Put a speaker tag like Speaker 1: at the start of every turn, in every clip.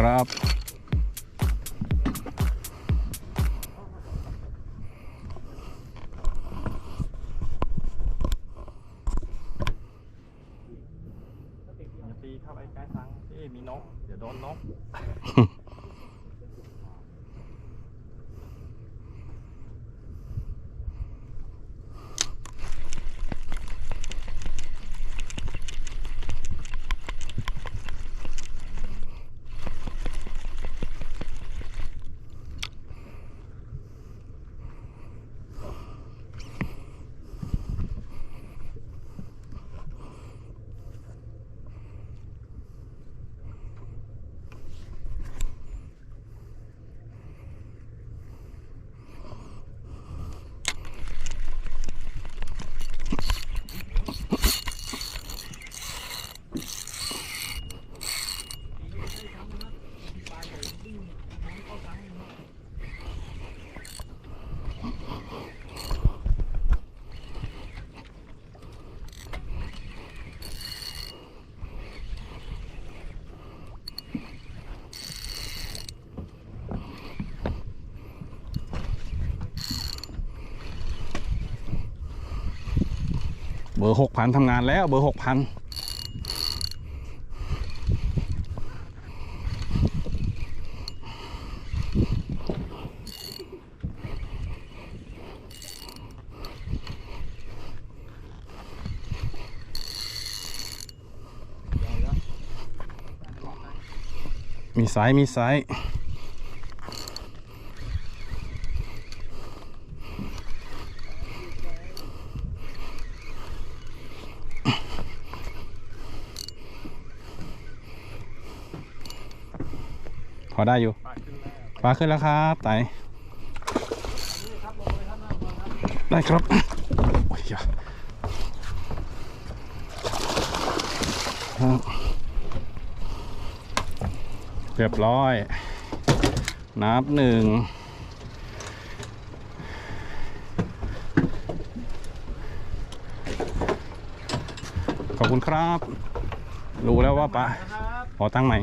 Speaker 1: ครับ
Speaker 2: อย่าตีเข้าไปใกล้ฟังที่มีนก เดี๋ยวโดนนก
Speaker 1: เบ อร์หกพันทำงานแล้วเบอร์หกพันมีสายมีสาย อได้อยู่
Speaker 2: ปากขึ้นแล้ว
Speaker 1: ปลาขึ้นแล้วครับไตได้ครับโอ้ยอย่าครับเรียบร้อย นับหนึ่งขอบคุณครับ รู้แล้วว่าปลา
Speaker 2: นะครับ
Speaker 1: ขอตั้งใหม่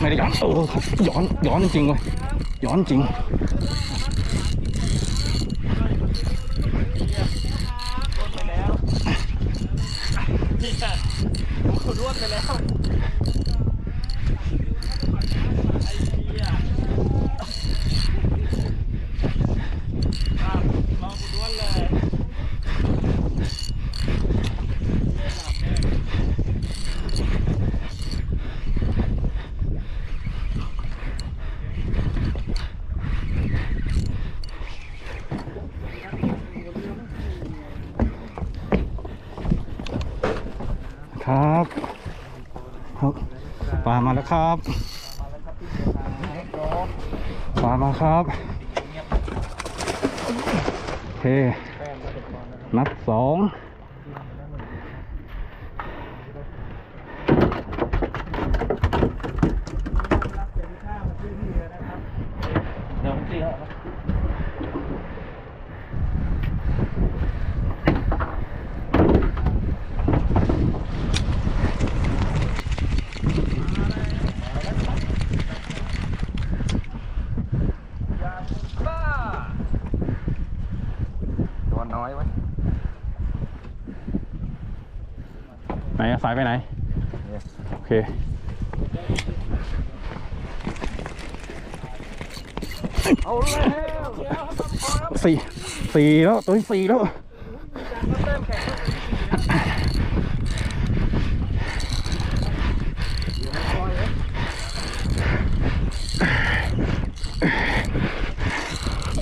Speaker 1: ไม่ได้ย้อน เออย้อนย้อนจริงเว้ยย้อนจริง
Speaker 2: ร่วนไปแล้วนี่ค่ะร่วนไปแล้ว ไอ้เหี้ยอะลองกูร่วนเลย
Speaker 1: ครับครับปลา มาแล้วครับปลามาครับโอเคนัดสอง
Speaker 2: เดี๋ยวผมตีแล้ว
Speaker 3: ตัวน้อยไว้
Speaker 1: ไหนอะสายไปไหน โอเค
Speaker 2: เอาแล้วเดี๋ยวพอแล้ว
Speaker 1: สี่สี่แล้ว ตัวที่สี่แล้ว
Speaker 2: เริ่มแข่ง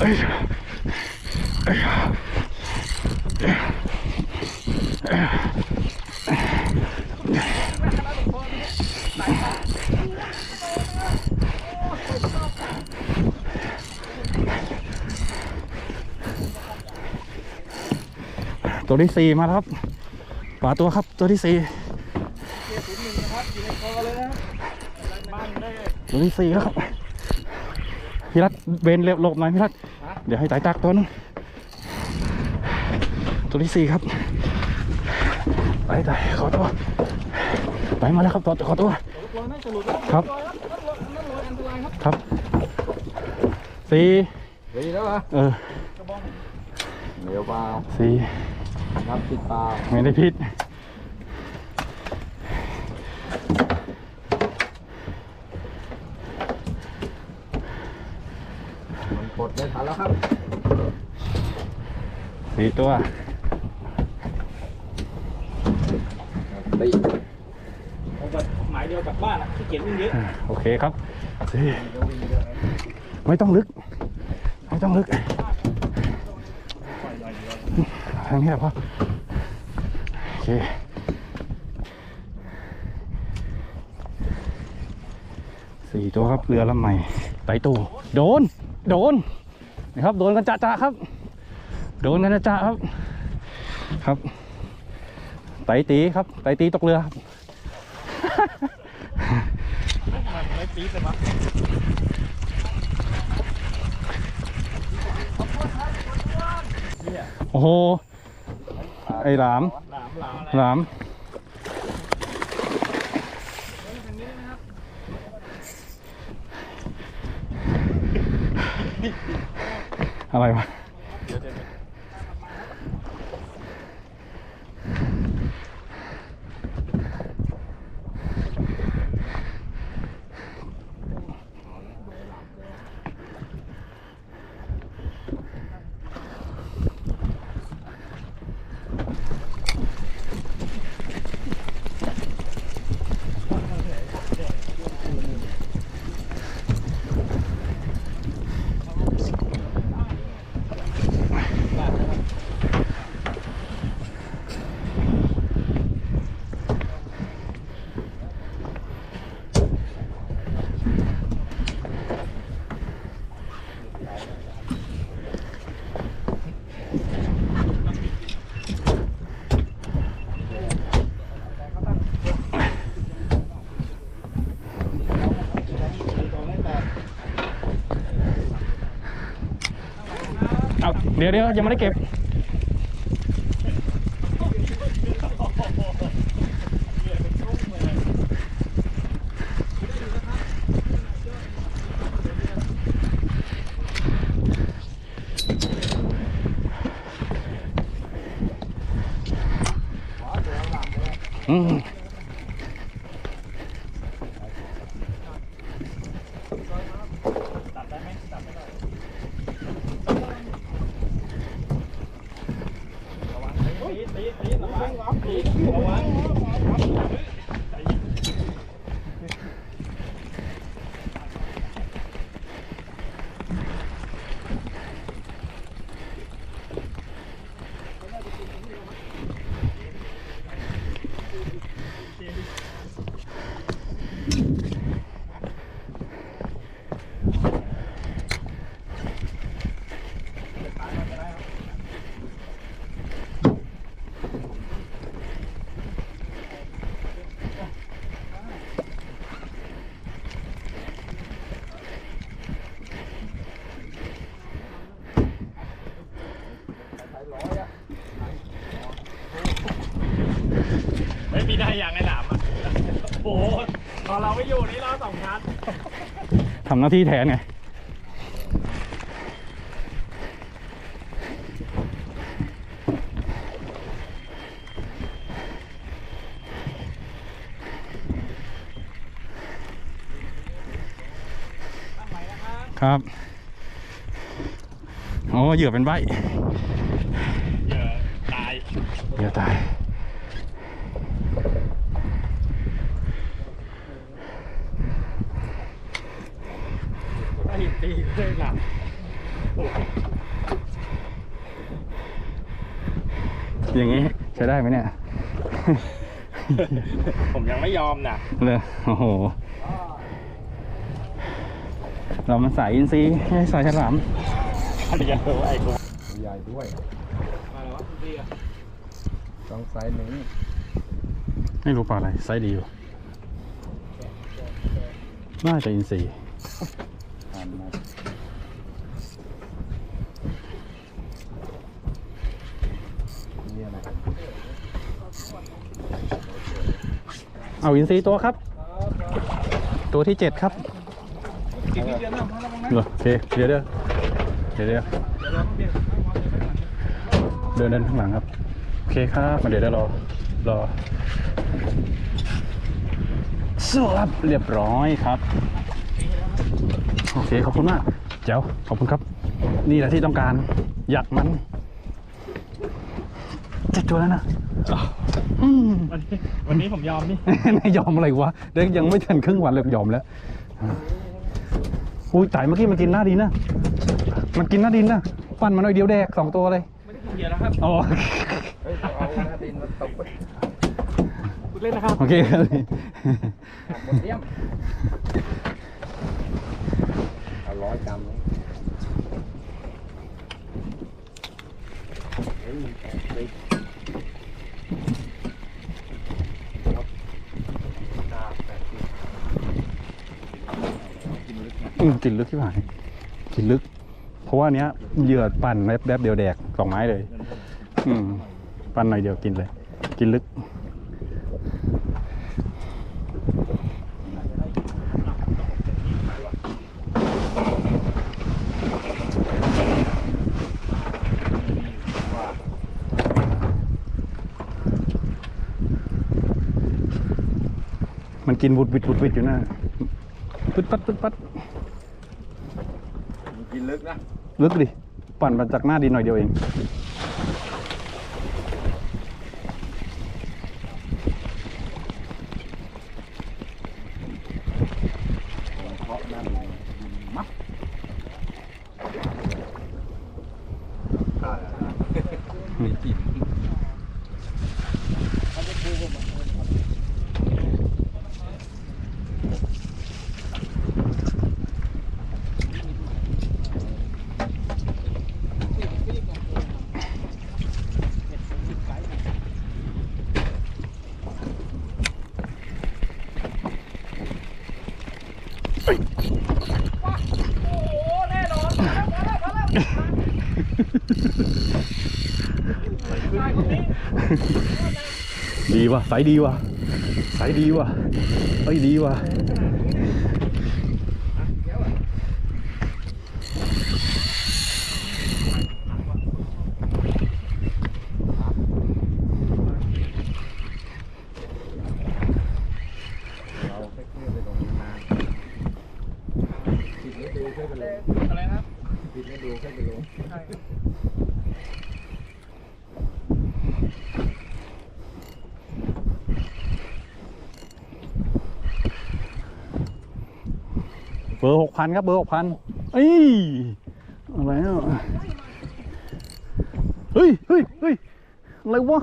Speaker 1: เอ้ยเอ้ย ตัวที่สี่มาแล้วครับปลาตัวครับตัวที่สี่
Speaker 2: เกียร์ศูนย์หนึ่งนะครับอยู่ในคอเลยนะครับบ้านได้
Speaker 1: ตัวที่สี่แล้วครับพี่รัตเบนเร็วหลบหน่อยพี่รัตเดี๋ยวให้ตายตักตัวนึงตัวที่สี่ครับไปตายขอตัวไปมาแล้วครับตัวขอตัว
Speaker 2: ลอยน่าจะหลุดแล้ว
Speaker 1: ครับ
Speaker 2: ลอยครับนั่นลอยนั่นลอยอันตรายครับ
Speaker 1: ครับสี่
Speaker 3: ดีแล้วอะ
Speaker 1: เออ
Speaker 3: เหนียวเปล่า
Speaker 1: สี่
Speaker 3: นับติดเปล่า
Speaker 1: ไม่ได้พิษ
Speaker 3: มันกดไม่ทันแล้วครับ
Speaker 1: สี่ตัว
Speaker 3: ตี
Speaker 2: ผมจะหมายเดียวกลับบ้านอะขี้เกียจวิ่งเยอะ
Speaker 1: อ่าโอเคครับสี่ไม่ต้องลึก ไม่ต้องลึก ทางนี้แหละพ่อโอเคสี่ตัวครับเรือลำใหม่ไตตู้โดน โดนนะครับโดนกันจะจะครับ โดนกันจะจะครับครับไตตีครับไตตีตกเรือครับ
Speaker 2: ไม่ปีเลยวะ
Speaker 1: โอ้โห ไอ้หลาม
Speaker 2: หลาม หลาม อะไร
Speaker 1: หลามอะไรวะ
Speaker 2: เดี๋ยวเดี๋ยว
Speaker 1: เอาเดี๋ยวเดี๋ยวยังไม่ได้เก็บ อืม
Speaker 2: ตัดได้ไหมตัดไม่ได้ระวังตีตีตีระวังตีระวัง ไม่มีได้อย่างไอ้หนามอะ โอ้โหตอนเราไม่อยู่นี่เราสองชั้น
Speaker 1: ทำหน้าที่แทนไงครับโอ้เหยื่อเป็นใบ
Speaker 2: เหยื่อตาย
Speaker 1: เหยื่อตาย
Speaker 2: ตีตีเลยหลับ
Speaker 1: อย่างนี้ใช้ได้ไหมเนี่ย
Speaker 2: ผมยังไม่ยอมนะ
Speaker 1: เลยโอ้โห เรามันสายอินทรีย์ไม่ใช่สายฉลาม
Speaker 2: เรียนรู้ไอ้กู
Speaker 3: ใหญ่ด้วย
Speaker 2: มาแล้ววะคุณพี่อะ
Speaker 3: ต้องไซส์นี้
Speaker 1: ไม่รู้ปลาอะไรไซส์ดีอยู่น่าจะอินท เอาอินซีตัวครับ ตัวที่เจ็ดครับ
Speaker 2: เห
Speaker 1: รอโอเคเดี๋ยวเดี๋ยวเดี๋ยวเดี๋ยวเดินเดินข้างหลังครับโอเคครับมาเดี๋ยวเดี๋ยวรอรอสวับเรียบร้อยครับ โอเคขอบคุณมากเจ้าขอบคุณครับ นี่แหละที่ต้องการอยากมัน เจ็ดตัวแล้วนะอืม
Speaker 2: วันนี้วันนี้ผมยอมนี่
Speaker 1: ไม่ยอมอะไรวะเด็กยังไม่ทันครึ่งวันเลยยอมแล้วอุ้ยตายเมื่อกี้มันกินหน้าดินนะ มันกินหน้าดินนะฟันมันหน่อยเดียวแดกสองตัวเลย
Speaker 2: ไม่ได้กินเยอะแล้วครับ
Speaker 1: อ๋อ
Speaker 3: เฮ้ยเอาหน้าดินมาตบไป
Speaker 2: พูดเล่นนะครับ
Speaker 1: โอเคครับ
Speaker 3: หมดเลี่ยมเอาร้อยกรัมเลยเฮ้ยแอบไป
Speaker 1: อืมกินลึกที่ผ่านกินลึก เพราะว่าเนี้ยเหยื่อปั่นแป๊บแป๊บเดียวแดกสองไม้เลย อืม ปั่นหน่อยเดียวกินเลย กินลึก มันกินวุดวิดวุดวิดอยู่นะปึ๊ดปัดปึ๊ดปัดิ
Speaker 3: นลึกนะ
Speaker 1: ลึกดิ ปั่นมาจากหน้าดินหน่อยเดียวเอง
Speaker 3: ดีว่ะสายดี
Speaker 1: ว่ะสายดีว่ะเอ้ยดีว่ะ
Speaker 3: เราไปเคลื่อนไปตรงนี้มาผิดไม่ดูค่อยไปลง
Speaker 2: อะไรนะครับ
Speaker 3: ผิดไม่ดูค่อยไปลง
Speaker 2: ใช่ครับ
Speaker 1: เบอร์หกพันครับเบอร์หกพันเอ้ยอะไรอะเฮ้ยเฮ้ยเฮ้ยอะไรวะ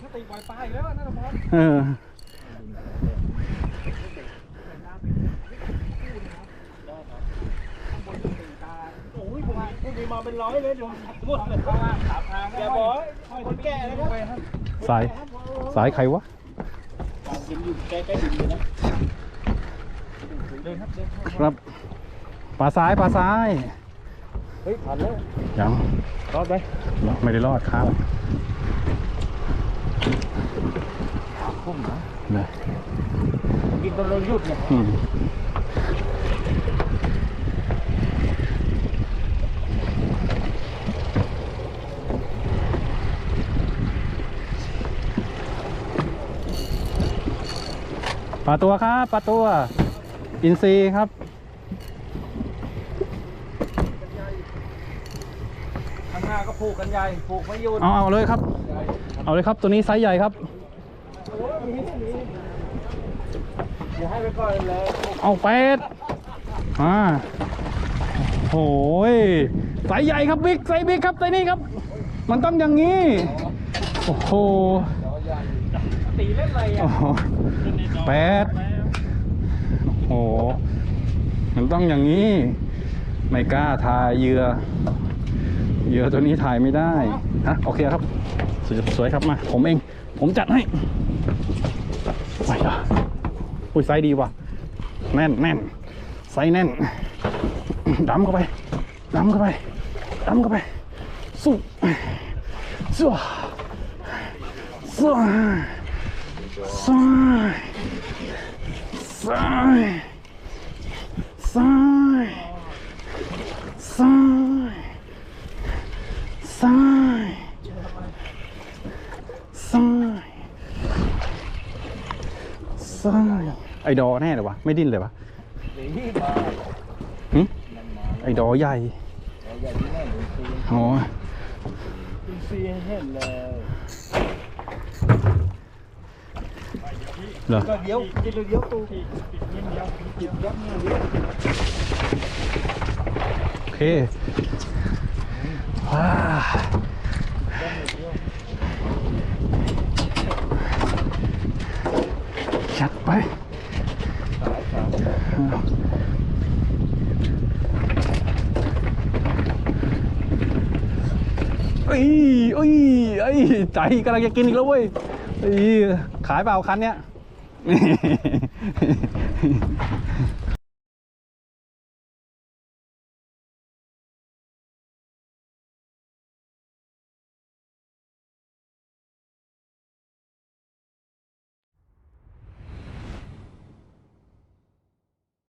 Speaker 2: ถ้าตีปล่อยปลาอีกแล้วนะทุกคน
Speaker 1: เออ
Speaker 2: โอ้ยพวกนี้พวกนี้มาเป็นร้อยเลยเดี๋ยวหมดเลยเพราะว่าถามทางอย่าบอกให้คนแก่นะครับ
Speaker 1: สายสายใครวะ
Speaker 2: กินอยู่ใกล้ๆดินอยู่นะเดินครับเดิน
Speaker 1: ครับปลาซ้ายปลาซ้าย
Speaker 2: เฮ้ยผ่านแล้ว
Speaker 1: ยัง
Speaker 2: รอดไป
Speaker 1: ไม่ได้รอดครับ
Speaker 2: พุ่มนะ
Speaker 1: เลย
Speaker 2: กินตอนเราหยุดเนี่ย
Speaker 1: ปลาตัวครับปลาตัว อินซีครับ
Speaker 2: ข้างหน้าก็ผูกกันใหญ่ผูกไม่หยุด
Speaker 1: เอาเอาเลยครับ เอาเลยครับตัวนี้ไซส์ใหญ่ครับ
Speaker 2: เดี๋ยวให้ไปก่อนเลย
Speaker 1: เอาเป็ดอ่าโหยไซส์ใหญ่ครับบิ๊กไซส์บิ๊กครับไซส์นี้ครับ มันต้องอย่างนี้ โอ้โห
Speaker 2: ตีเล่นอะไร
Speaker 1: โอ้
Speaker 2: อะ
Speaker 1: โห แปดโอ้โหมันต้องอย่างนี้ ไม่กล้าทายเหยื่อเหยื่อตัวนี้ถ่ายไม่ได้ฮะโอเคครับ สวยสวยครับมา ผมเอง ผมจัดให้ไปละอุ้ยไซส์ดีว่ะ แน่นแน่นไซส์แน่นดำเข้าไปดำเข้าไปดำเข้าไปสู้สู้สซ้าย ซ้ายซ้ายซ้ายซ้ายซ้ายซ้ายไอดอแน่เลยวะไม่ดิ้นเลยวะหึไอดอใหญ่
Speaker 2: เราใหญ่ที่แน่ดูซี
Speaker 1: อ๋อ
Speaker 2: ซีเห็นเลย
Speaker 1: เหรอ
Speaker 2: ก็เดี๋ยวจิตเดี๋ยวตูจิตเดียวจิตยับเนี่ยเดียว
Speaker 1: โอเคว้าชัดไปเอ้ยเอ้ยเอ้ยใจกำลังจะกินอีกแล้วเว้ยเอ้ย ขายเปล่าคันเนี้ย